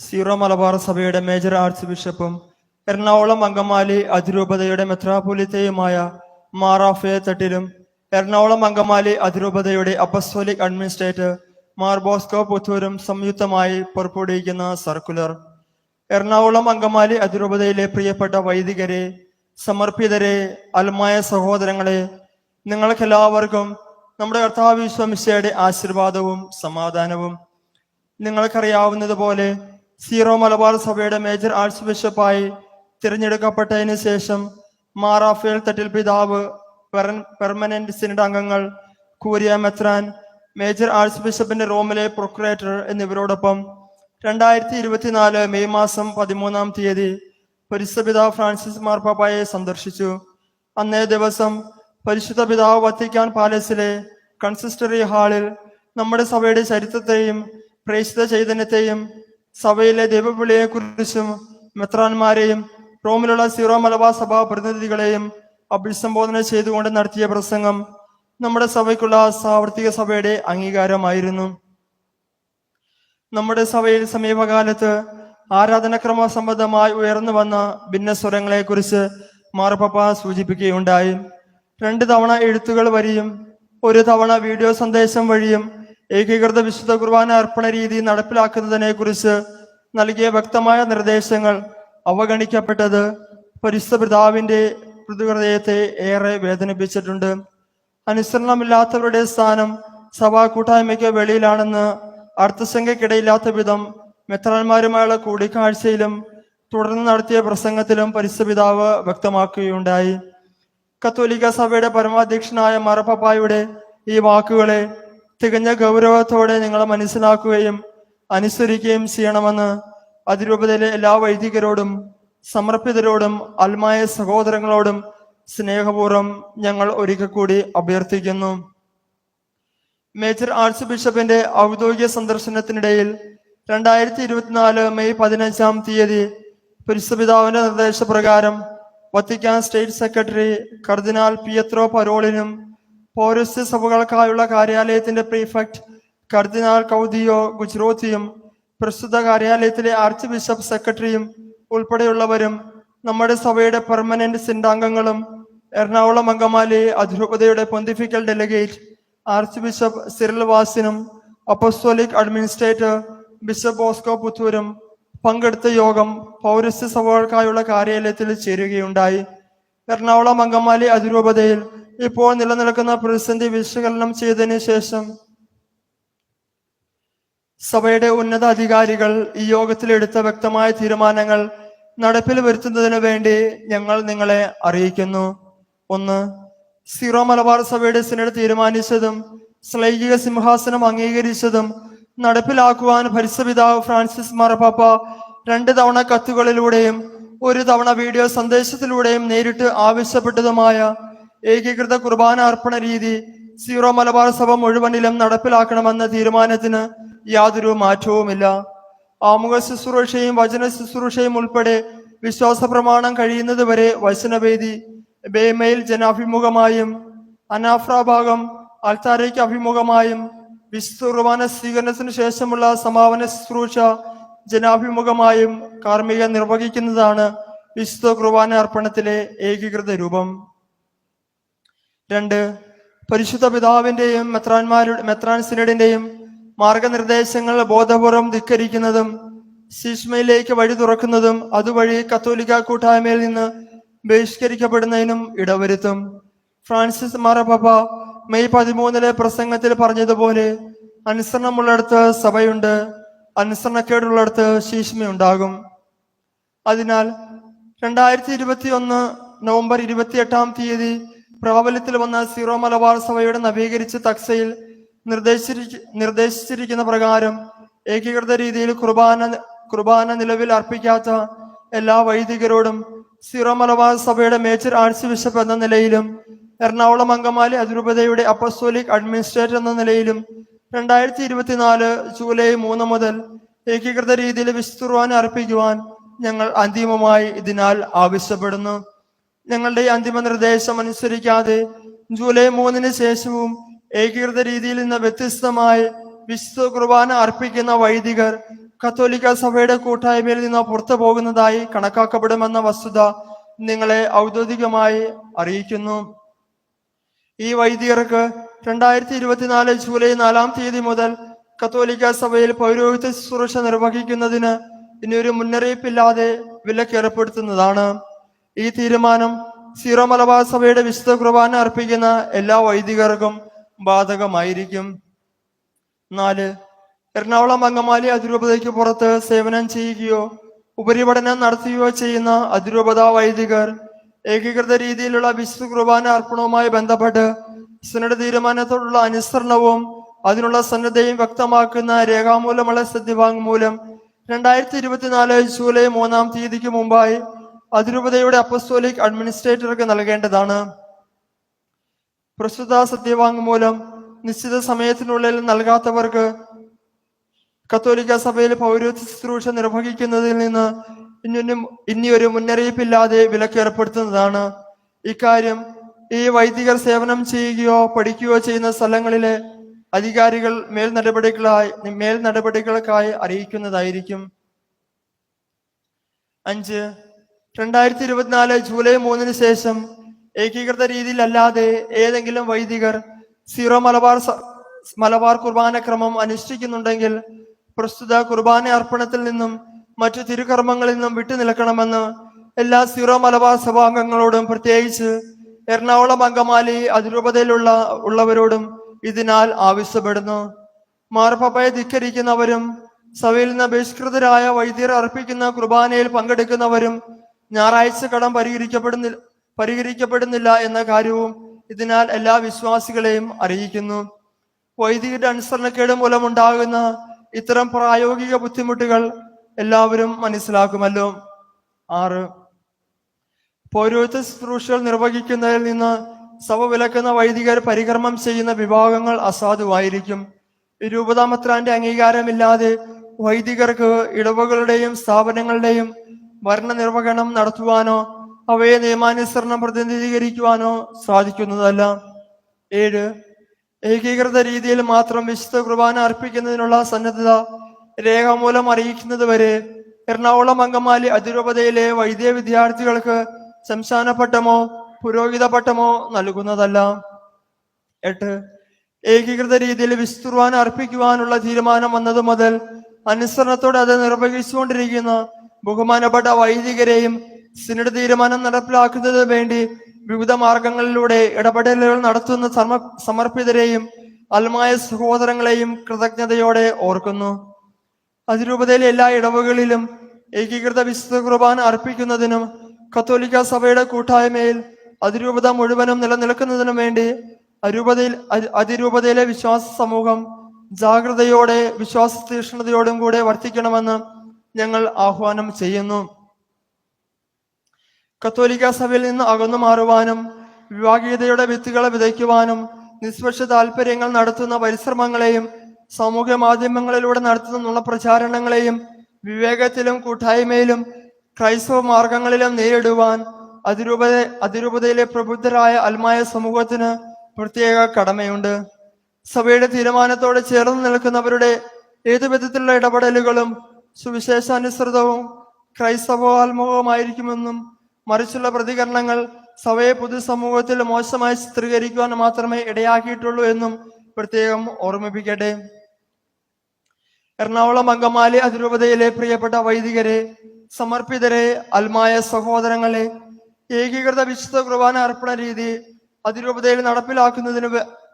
Zero Malabar സഭയുടെ major ആർച്ച് ബിഷപ്പും എറണാകുളം അങ്കമാലി അതിരൂപതയുടെ മെത്രാപൊലിത്തയുമായ മാറാഫയെ തട്ടിലും എറണാകുളം അങ്കമാലി അതിരൂപതയുടെ അപ്പസ്തോലിക് അഡ്മിനിസ്ട്രേറ്റർ മാർ ബോസ്കോ പുത്തൂരും സംയുക്തമായി പുറപ്പെടുവിക്കുന്ന സർക്കുലർ. എറണാകുളം അങ്കമാലി അതിരൂപതയിലെ പ്രിയപ്പെട്ട വൈദികരെ സമർപ്പിതരെ അൽമായ സഹോദരങ്ങളെ നിങ്ങൾക്കെല്ലാവർക്കും നമ്മുടെ കർത്താവ് വിശ്വമിശയുടെ ആശീർവാദവും സമാധാനവും. നിങ്ങൾക്കറിയാവുന്നതുപോലെ സീറോ മലബാർ സഭയുടെ മേജർ ആർട്സ് ബിഷപ്പായി തിരഞ്ഞെടുക്കപ്പെട്ടതിന് ശേഷം മാറാഫേൽ തട്ടിൽ പിതാവ് പെർമനന്റ് സിനഡ് അംഗങ്ങൾ കൂരിയ മെത്രാൻ മേജർ ആർട്സ് ബിഷപ്പിന്റെ റോമിലെ പ്രൊക്രേറ്റർ എന്നിവരോടൊപ്പം രണ്ടായിരത്തി ഇരുപത്തിനാല് മെയ് മാസം പതിമൂന്നാം തീയതി പരിശുദ്ധ പിതാവ് ഫ്രാൻസിസ് മാർപ്പാപ്പായെ സന്ദർശിച്ചു. അന്നേ ദിവസം പരിശുദ്ധ പിതാവ് വത്തിക്കാൻ പാലസിലെ കൺസിസ്റ്ററി ഹാളിൽ നമ്മുടെ സഭയുടെ ചരിത്രത്തെയും പ്രേക്ഷിത ചൈതന്യത്തെയും സഭയിലെ ദൈവപിള്ളിയെ കുറിച്ചും മെത്രാന്മാരെയും റോമിലുള്ള സീറോ മലബാർ സഭാ പ്രതിനിധികളെയും അഭിസംബോധന ചെയ്തുകൊണ്ട് നടത്തിയ പ്രസംഗം നമ്മുടെ സഭയ്ക്കുള്ള സാവർത്തിക സഭയുടെ അംഗീകാരമായിരുന്നു. നമ്മുടെ സഭയിൽ സമീപകാലത്ത് ആരാധനക്രമ സംബന്ധമായി ഉയർന്നു വന്ന ഭിന്നസ്വരങ്ങളെ കുറിച്ച് മാർപ്പപ്പ സൂചിപ്പിക്കുകയുണ്ടായി. രണ്ട് തവണ എഴുത്തുകൾ വഴിയും ഒരു തവണ വീഡിയോ സന്ദേശം വഴിയും ഏകീകൃത വിശുദ്ധ കുർബാന അർപ്പണ രീതി നടപ്പിലാക്കുന്നതിനെ കുറിച്ച് നൽകിയ വ്യക്തമായ നിർദ്ദേശങ്ങൾ അവഗണിക്കപ്പെട്ടത് പരിശുദ്ധ പിതാവിന്റെ ഹൃദയത്തെ ഏറെ വേദനിപ്പിച്ചിട്ടുണ്ട്. അനുസരണമില്ലാത്തവരുടെ സ്ഥാനം സഭാ കൂട്ടായ്മയ്ക്ക് വെളിയിലാണെന്ന് അർത്ഥസംഖ്യക്കിടയില്ലാത്ത വിധം മെത്രാന്മാരുമായുള്ള കൂടിക്കാഴ്ചയിലും തുടർന്ന് നടത്തിയ പ്രസംഗത്തിലും പരിശുദ്ധ പിതാവ് വ്യക്തമാക്കുകയുണ്ടായി. കത്തോലിക്ക സഭയുടെ പരമാധ്യക്ഷനായ മറപ്പപ്പായുടെ ഈ വാക്കുകളെ തികഞ്ഞ ഗൗരവത്തോടെ നിങ്ങൾ മനസ്സിലാക്കുകയും അനുസരിക്കുകയും ചെയ്യണമെന്ന് അതിരൂപതയിലെ എല്ലാ വൈദികരോടും സമർപ്പിതരോടും അൽമായ സഹോദരങ്ങളോടും സ്നേഹപൂർവം ഞങ്ങൾ ഒരിക്കൽ കൂടി അഭ്യർത്ഥിക്കുന്നു. മേജർ ആർച്ച് ബിഷപ്പിന്റെ ഔദ്യോഗിക സന്ദർശനത്തിനിടയിൽ രണ്ടായിരത്തി ഇരുപത്തിനാല് മെയ് പതിനഞ്ചാം തീയതി പുരുഷപിതാവിന്റെ നിർദ്ദേശപ്രകാരം Vatican state secretary cardinal Pietro പരോളിനും പൗരസ്ത്യ സഭകൾക്കായുള്ള കാര്യാലയത്തിന്റെ പ്രീഫെക്ട് കർദിനാൾ കൗദിയോ ഗുജ്റോത്തിയും പ്രസ്തുത കാര്യാലയത്തിലെ ആർച്ച് ബിഷപ്പ് സെക്രട്ടറിയും ഉൾപ്പെടെയുള്ളവരും നമ്മുടെ സഭയുടെ പെർമനന്റ് സിൻഡാംഗങ്ങളും എറണാകുളം അങ്കമാലി അതിരൂപതയുടെ pontifical delegate archbishop Cyril വാസിനും അപ്പസ്തോലിക് അഡ്മിനിസ്ട്രേറ്റർ ബിഷപ്പ് ബോസ്കോ പുത്തൂരും പങ്കെടുത്ത യോഗം പൗരസ്ത്യ സഭകൾക്കായുള്ള കാര്യാലയത്തിൽ ചേരുകയുണ്ടായി. എറണാകുളം അങ്കമാലി അതിരൂപതയിൽ ഇപ്പോൾ നിലനിൽക്കുന്ന പ്രതിസന്ധി വിശകലനം ചെയ്തതിനു ശേഷം സഭയുടെ ഉന്നത അധികാരികൾ ഈ യോഗത്തിൽ എടുത്ത വ്യക്തമായ തീരുമാനങ്ങൾ നടപ്പിൽ വരുത്തുന്നതിന് വേണ്ടി ഞങ്ങൾ നിങ്ങളെ അറിയിക്കുന്നു. ഒന്ന് സീറോ മലബാർ സഭയുടെ സിനഡ് തീരുമാനിച്ചതും സ്ലൈകിക സിംഹാസനം അംഗീകരിച്ചതും നടപ്പിലാക്കുവാൻ ഭരിസപിതാവ് ഫ്രാൻസിസ് മാർപ്പാപ്പ രണ്ട് തവണ കത്തുകളിലൂടെയും ഒരു തവണ വീഡിയോ സന്ദേശത്തിലൂടെയും നേരിട്ട് ആവശ്യപ്പെട്ടതുമായ ഏകീകൃത കുർബാന അർപ്പണ രീതി സീറോ മലബാർ സഭ മുഴുവനിലും നടപ്പിലാക്കണമെന്ന തീരുമാനത്തിന് യാതൊരു മാറ്റവുമില്ല. ആമുഖ ശുശ്രൂഷയും വചന ശുശ്രൂഷയും ഉൾപ്പെടെ വിശ്വാസ പ്രമാണം കഴിയുന്നതുവരെ വചനവേദി ബേമയിൽ ജനാഭിമുഖമായും അനാഫ്ര ഭാഗം അൽത്താരയ്ക്ക് അഭിമുഖമായും വിശുദ്ധ കുർബാന സ്വീകരണത്തിന് ശേഷമുള്ള സമാപന ശുശ്രൂഷ ജനാഭിമുഖമായും കാർമ്മിക നിർവഹിക്കുന്നതാണ് വിശുദ്ധ കുർബാന അർപ്പണത്തിലെ ഏകീകൃത രൂപം. രണ്ട് പരിശുദ്ധ പിതാവിന്റെയും മെത്രാന്മാരുടെ മെത്രാൻ സിനഡിന്റെയും മാർഗനിർദ്ദേശങ്ങൾ ബോധപൂർവം ധിക്കരിക്കുന്നതും ശീഷ്മയിലേക്ക് വഴി തുറക്കുന്നതും അതുവഴി കത്തോലിക്ക കൂട്ടായ്മയിൽ നിന്ന് ബഹിഷ്കരിക്കപ്പെടുന്നതിനും ഇടവരുത്തും. ഫ്രാൻസിസ് മാറപ്പ മെയ് പതിമൂന്നിലെ പ്രസംഗത്തിൽ പറഞ്ഞതുപോലെ അനുസരണമുള്ളിടത്ത് സഭയുണ്ട് അനുസരണക്കേടുള്ളിടത്ത് ശീഷ്മയുണ്ടാകും. അതിനാൽ രണ്ടായിരത്തി ഇരുപത്തി ഒന്ന് നവംബർ ഇരുപത്തിയെട്ടാം തീയതി പ്രാബല്യത്തിൽ വന്ന സീറോ മലബാർ സഭയുടെ നവീകരിച്ച തക്സയിൽ നിർദ്ദേശിച്ചിരി നിർദ്ദേശിച്ചിരിക്കുന്ന പ്രകാരം ഏകീകൃത രീതിയിൽ കുർബാന കുർബാന നിലവിൽ അർപ്പിക്കാത്ത എല്ലാ വൈദികരോടും സീറോ മലബാർ സഭയുടെ മേജർ ആർച്ച് ബിഷപ്പ് എന്ന നിലയിലും എറണാകുളം അങ്കമാലി അതിരൂപതയുടെ അപ്പസ്തോലിക് അഡ്മിനിസ്ട്രേറ്റർ എന്ന നിലയിലും രണ്ടായിരത്തി ഇരുപത്തിനാല് ജൂലൈ മൂന്ന് മുതൽ ഏകീകൃത രീതിയിൽ വിശുദ്ധ അർപ്പിക്കുവാൻ ഞങ്ങൾ അന്തിമമായി ഇതിനാൽ ആവശ്യപ്പെടുന്നു. ഞങ്ങളുടെ അന്തിമ നിർദ്ദേശം അനുസരിക്കാതെ ജൂലൈ മൂന്നിന് ശേഷവും ഏകീകൃത രീതിയിൽ നിന്ന് വ്യത്യസ്തമായി വിശുദ്ധ കുർബാന അർപ്പിക്കുന്ന വൈദികർ കത്തോലിക്ക സഭയുടെ കൂട്ടായ്മയിൽ നിന്ന് പുറത്തു പോകുന്നതായി കണക്കാക്കപ്പെടുമെന്ന വസ്തുത നിങ്ങളെ ഔദ്യോഗികമായി അറിയിക്കുന്നു. ഈ വൈദികർക്ക് രണ്ടായിരത്തി ഇരുപത്തിനാല് ജൂലൈ നാലാം തീയതി മുതൽ കത്തോലിക്ക സഭയിൽ പൗരോഹിത്യ ശുശ്രൂഷ നിർവഹിക്കുന്നതിന് ഇനി ഒരു മുന്നറിയിപ്പില്ലാതെ വിലക്കേർപ്പെടുത്തുന്നതാണ്. ഈ തീരുമാനം സീറോ മലബാർ സഭയുടെ വിശുദ്ധ കുർബാന അർപ്പിക്കുന്ന എല്ലാ വൈദികർക്കും ബാധകമായിരിക്കും. നാല് എറണാകുളം അങ്കമാലി അതിരൂപതയ്ക്ക് പുറത്ത് സേവനം ചെയ്യുകയോ ഉപരിപഠനം നടത്തുകയോ ചെയ്യുന്ന അതിരൂപത വൈദികർ ഏകീകൃത രീതിയിലുള്ള വിശുദ്ധ കുർബാന അർപ്പണവുമായി ബന്ധപ്പെട്ട് സിനഡ് തീരുമാനത്തോടുള്ള അനുസരണവും അതിനുള്ള സന്നദ്ധയും വ്യക്തമാക്കുന്ന രേഖാമൂലമുള്ള സത്യവാങ്മൂലം രണ്ടായിരത്തി ഇരുപത്തിനാല് ജൂലൈ മൂന്നാം തീയതിക്ക് മുമ്പായി അതിരൂപതയുടെ അപ്പസ്തോലിക് അഡ്മിനിസ്ട്രേറ്റർക്ക് നൽകേണ്ടതാണ്. പ്രസ്തുത സത്യവാങ്മൂലം നിശ്ചിത സമയത്തിനുള്ളിൽ നൽകാത്തവർക്ക് കത്തോലിക്ക സഭയിൽ പൗരോഹിത്യ ശുശ്രൂഷ നിർവഹിക്കുന്നതിൽ നിന്ന് ഇനിയൊരു ഇനിയൊരു മുന്നറിയിപ്പില്ലാതെ വിലക്കേർപ്പെടുത്തുന്നതാണ് ഇക്കാര്യം ഈ വൈദികർ സേവനം ചെയ്യുകയോ പഠിക്കുകയോ ചെയ്യുന്ന സ്ഥലങ്ങളിലെ അധികാരികൾ മേൽ നടപടികളായി മേൽ നടപടികൾക്കായി അറിയിക്കുന്നതായിരിക്കും. അഞ്ച് രണ്ടായിരത്തി ഇരുപത്തിനാല് ജൂലൈ മൂന്നിന് ശേഷം ഏകീകൃത രീതിയിൽ അല്ലാതെ ഏതെങ്കിലും വൈദികർ സീറോ മലബാർ മലബാർ കുർബാന ക്രമം അനുഷ്ഠിക്കുന്നുണ്ടെങ്കിൽ പ്രസ്തുത കുർബാന അർപ്പണത്തിൽ നിന്നും മറ്റു തിരുകർമ്മങ്ങളിൽ നിന്നും വിട്ടുനിൽക്കണമെന്ന് എല്ലാ സീറോ മലബാർ സഭാംഗങ്ങളോടും പ്രത്യേകിച്ച് എറണാകുളം അങ്കമാലി അതിരൂപതയിലുള്ള ഉള്ളവരോടും ഇതിനാൽ ആവശ്യപ്പെടുന്നു. മാർപ്പാപ്പയെ ധിക്കരിക്കുന്നവരും സഭയിൽ നിന്ന് ബഹിഷ്കൃതരായ വൈദ്യർ അർപ്പിക്കുന്ന കുർബാനയിൽ പങ്കെടുക്കുന്നവരും ഞായറാഴ്ച കടം പരിഹരിക്കപ്പെടുന്നില്ല പരിഹരിക്കപ്പെടുന്നില്ല എന്ന കാര്യവും ഇതിനാൽ എല്ലാ വിശ്വാസികളെയും അറിയിക്കുന്നു. വൈദികരുടെ അനുസരണക്കേട് മൂലമുണ്ടാകുന്ന ഇത്തരം പ്രായോഗിക ബുദ്ധിമുട്ടുകൾ എല്ലാവരും മനസ്സിലാക്കുമല്ലോ. ആറ്. പൗരോഹിത്യ ശുശ്രൂഷകൾ നിർവഹിക്കുന്നതിൽ നിന്ന് സഭ വിലക്കുന്ന വൈദികർ പരികർമ്മം ചെയ്യുന്ന വിഭാഗങ്ങൾ അസാധുവായിരിക്കും. രൂപതാമത്രാന്റെ അംഗീകാരമില്ലാതെ വൈദികർക്ക് ഇടവകളുടെയും സ്ഥാപനങ്ങളുടെയും ഭരണനിർവഹണം നടത്തുവാനോ അവയെ നിയമാനുസരണം പ്രതിനിധീകരിക്കുവാനോ സാധിക്കുന്നതല്ല. ഏഴ് ഏകീകൃത രീതിയിൽ മാത്രം വിശുദ്ധ കുർബാന അർപ്പിക്കുന്നതിനുള്ള സന്നദ്ധത രേഖാമൂലം അറിയിക്കുന്നത് വരെ എറണാകുളം അങ്കമാലി അതിരൂപതയിലെ വൈദ്യ വിദ്യാർത്ഥികൾക്ക് ശംശാന പട്ടമോ പുരോഹിത പട്ടമോ നൽകുന്നതല്ല. എട്ട് ഏകീകൃത രീതിയിൽ വിശുദ്ധ കുർബാന അർപ്പിക്കുവാനുള്ള തീരുമാനം വന്നത് മുതൽ അനുസരണത്തോടെ അത് നിർവഹിച്ചുകൊണ്ടിരിക്കുന്ന ബഹുമാനപ്പെട്ട വൈദികരെയും സിനഡ് തീരുമാനം നടപ്പിലാക്കുന്നതിന് വേണ്ടി വിവിധ മാർഗങ്ങളിലൂടെ ഇടപെടലുകൾ നടത്തുന്ന സമ സമർപ്പിതരെയും അൽമായ സഹോദരങ്ങളെയും കൃതജ്ഞതയോടെ ഓർക്കുന്നു. അതിരൂപതയിലെ എല്ലാ ഇടവുകളിലും ഏകീകൃത വിശുദ്ധ കുർബാന അർപ്പിക്കുന്നതിനും കത്തോലിക്ക സഭയുടെ കൂട്ടായ്മയിൽ അതിരൂപത മുഴുവനും നിലനിൽക്കുന്നതിനും വേണ്ടി അരൂപതയിൽ അതിരൂപതയിലെ വിശ്വാസ സമൂഹം ജാഗ്രതയോടെ വിശ്വാസ തീക്ഷണതയോടും കൂടെ വർത്തിക്കണമെന്ന് ഞങ്ങൾ ആഹ്വാനം ചെയ്യുന്നു. കത്തോലിക്ക സഭയിൽ നിന്ന് അകന്നു മാറുവാനും വിവാഹീയതയുടെ വിത്തുകളെ വിതയ്ക്കുവാനും നിഷ്പക്ഷ താല്പര്യങ്ങൾ നടത്തുന്ന പരിശ്രമങ്ങളെയും സാമൂഹ്യ മാധ്യമങ്ങളിലൂടെ നടത്തുന്നുള്ള പ്രചാരണങ്ങളെയും വിവേകത്തിലും കൂട്ടായ്മയിലും ക്രൈസ്തവ മാർഗങ്ങളിലും നേരിടുവാൻ അതിരൂപത അതിരൂപതയിലെ പ്രബുദ്ധരായ അൽമായ സമൂഹത്തിന് പ്രത്യേക കടമയുണ്ട്. സഭയുടെ തീരുമാനത്തോട് ചേർന്ന് നിൽക്കുന്നവരുടെ ഏതു വിധത്തിലുള്ള ഇടപെടലുകളും സുവിശേഷാനുസൃതവും ക്രൈസ്തവോത്മകവുമായിരിക്കുമെന്നും മറിച്ചുള്ള പ്രതികരണങ്ങൾ സഭയെ പൊതുസമൂഹത്തിൽ മോശമായി ചിത്രീകരിക്കുവാൻ മാത്രമേ ഇടയാക്കിയിട്ടുള്ളൂ എന്നും പ്രത്യേകം ഓർമ്മിപ്പിക്കട്ടെ. എറണാകുളം അങ്കമാലി അതിരൂപതയിലെ പ്രിയപ്പെട്ട വൈദികരെ സമർപ്പിതരെ അൽമായ സഹോദരങ്ങളെ ഏകീകൃത വിശുദ്ധ കുർബാന അർപ്പണ രീതി അതിരൂപതയിൽ നടപ്പിലാക്കുന്നതിന്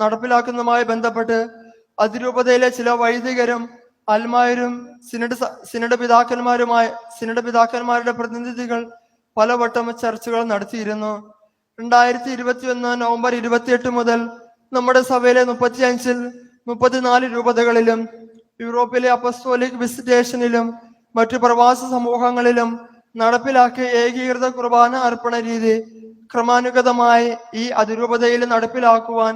നടപ്പിലാക്കുന്നതുമായി ബന്ധപ്പെട്ട് അതിരൂപതയിലെ ചില വൈദികരും അൽമായരും സിനഡ് സിനഡ പിതാക്കന്മാരുമായ സിനഡ് പിതാക്കന്മാരുടെ പ്രതിനിധികൾ പലവട്ടം ചർച്ചകൾ നടത്തിയിരുന്നു. രണ്ടായിരത്തി ഇരുപത്തി ഒന്ന് നവംബർ ഇരുപത്തിയെട്ട് മുതൽ നമ്മുടെ സഭയിലെ മുപ്പത്തിയഞ്ചിൽ മുപ്പത്തിനാല് രൂപതകളിലും യൂറോപ്പിലെ അപ്പസ്തോലിക് വിസിറ്റേഷനിലും മറ്റു പ്രവാസ സമൂഹങ്ങളിലും നടപ്പിലാക്കിയ ഏകീകൃത കുർബാന അർപ്പണ രീതി ക്രമാനുഗതമായി ഈ അതിരൂപതയിൽ നടപ്പിലാക്കുവാൻ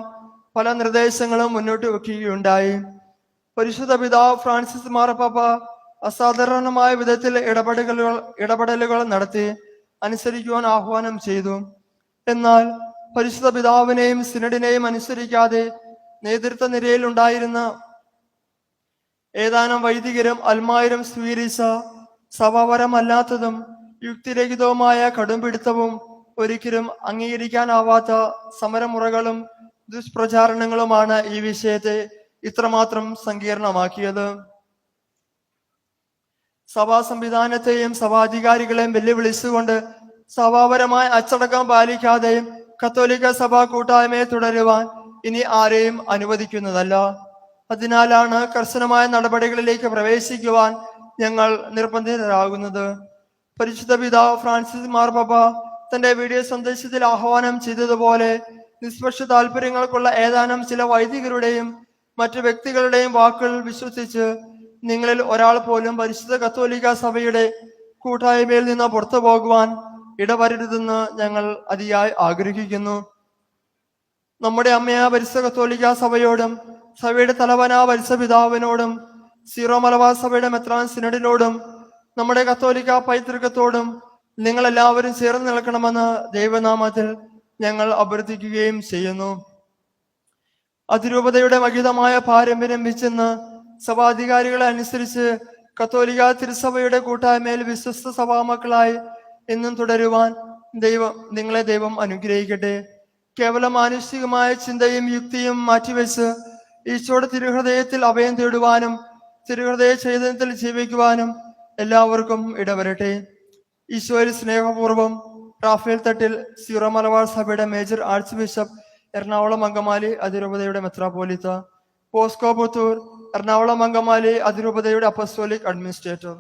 പല നിർദ്ദേശങ്ങളും മുന്നോട്ട് വെക്കുകയുണ്ടായി. പരിശുദ്ധ പിതാവ് ഫ്രാൻസിസ് മാർപ്പാപ്പ അസാധാരണമായ വിധത്തിൽ ഇടപെടലുകൾ ഇടപെടലുകൾ നടത്തി അനുസരിക്കുവാൻ ആഹ്വാനം ചെയ്തു. എന്നാൽ പരിശുദ്ധ പിതാവിനെയും സിനഡിനെയും അനുസരിക്കാതെ നേതൃത്വ നിരയിൽ ഉണ്ടായിരുന്ന ഏതാനും വൈദികരും അൽമായരും സ്വീകരിച്ച സഭാപരമല്ലാത്തതും യുക്തിരഹിതവുമായ കടുംപിടുത്തവും ഒരിക്കലും അംഗീകരിക്കാനാവാത്ത സമരമുറകളും ദുഷ്പ്രചാരണങ്ങളുമാണ് ഈ വിഷയത്തെ ഇത്രമാത്രം സങ്കീർണമാക്കിയത്. സഭാ സംവിധാനത്തെയും സഭാധികാരികളെയും വെല്ലുവിളിച്ചുകൊണ്ട് സഭാപരമായ അച്ചടക്കം പാലിക്കാതെയും കത്തോലിക്ക സഭാ കൂട്ടായ്മയെ തുടരുവാൻ ഇനി ആരെയും അനുവദിക്കുന്നതല്ല. അതിനാലാണ് കർശനമായ നടപടികളിലേക്ക് പ്രവേശിക്കുവാൻ ഞങ്ങൾ നിർബന്ധിതരാകുന്നത്. പരിശുദ്ധ പിതാവ് ഫ്രാൻസിസ് മാർപ്പാപ്പ തന്റെ വീഡിയോ സന്ദേശത്തിൽ ആഹ്വാനം ചെയ്തതുപോലെ നിഷ്പക്ഷ താല്പര്യങ്ങൾക്കുള്ള ഏതാനും ചില വൈദികരുടെയും മറ്റു വ്യക്തികളുടെയും വാക്കുകൾ വിശ്വസിച്ച് നിങ്ങളിൽ ഒരാൾ പോലും പരിശുദ്ധ കത്തോലിക്ക സഭയുടെ കൂട്ടായ്മയിൽ നിന്ന് പുറത്തു പോകുവാൻ ഇടവരരുതെന്ന് ഞങ്ങൾ അതിയായി ആഗ്രഹിക്കുന്നു. നമ്മുടെ അമ്മയായ പരിശുദ്ധ കത്തോലിക്ക സഭയോടും സഭയുടെ തലവനാ പരിശുദ്ധ പിതാവിനോടും സീറോ മലബാർ സഭയുടെ മെത്രാൻ സിനഡിനോടും നമ്മുടെ കത്തോലിക്ക പൈതൃകത്തോടും നിങ്ങൾ എല്ലാവരും ചേർന്ന് നിൽക്കണമെന്ന് ദൈവനാമത്തിൽ ഞങ്ങൾ അഭ്യർത്ഥിക്കുകയും ചെയ്യുന്നു. അതിരൂപതയുടെ മഹിതമായ പാരമ്പര്യം വെച്ചെന്ന് സഭാധികാരികളെ അനുസരിച്ച് കത്തോലിക തിരുസഭയുടെ കൂട്ടായ്മയിൽ വിശ്വസ്ത സഭാമക്കളായി എന്നും തുടരുവാൻ ദൈവം നിങ്ങളെ ദൈവം അനുഗ്രഹിക്കട്ടെ. കേവലം മാനുഷികമായ ചിന്തയും യുക്തിയും മാറ്റിവെച്ച് ഈശോയുടെ തിരുഹൃദയത്തിൽ അഭയം തേടുവാനും തിരുഹൃദയ ചൈതന്യത്തിൽ ജീവിക്കുവാനും എല്ലാവർക്കും ഇടവരട്ടെ. ഈശോയിൽ സ്നേഹപൂർവം റാഫേൽ തട്ടിൽ സീറോ മലബാർ സഭയുടെ major archbishop Ernakulam Angamaly അതിരൂപതയുടെ മെത്രാപോലിത്ത പോസ്കോ പുത്തൂർ എറണാകുളം അങ്കമാലി അതിരൂപതയുടെ അപ്പസ്തോലിക് അഡ്മിനിസ്ട്രേറ്റർ.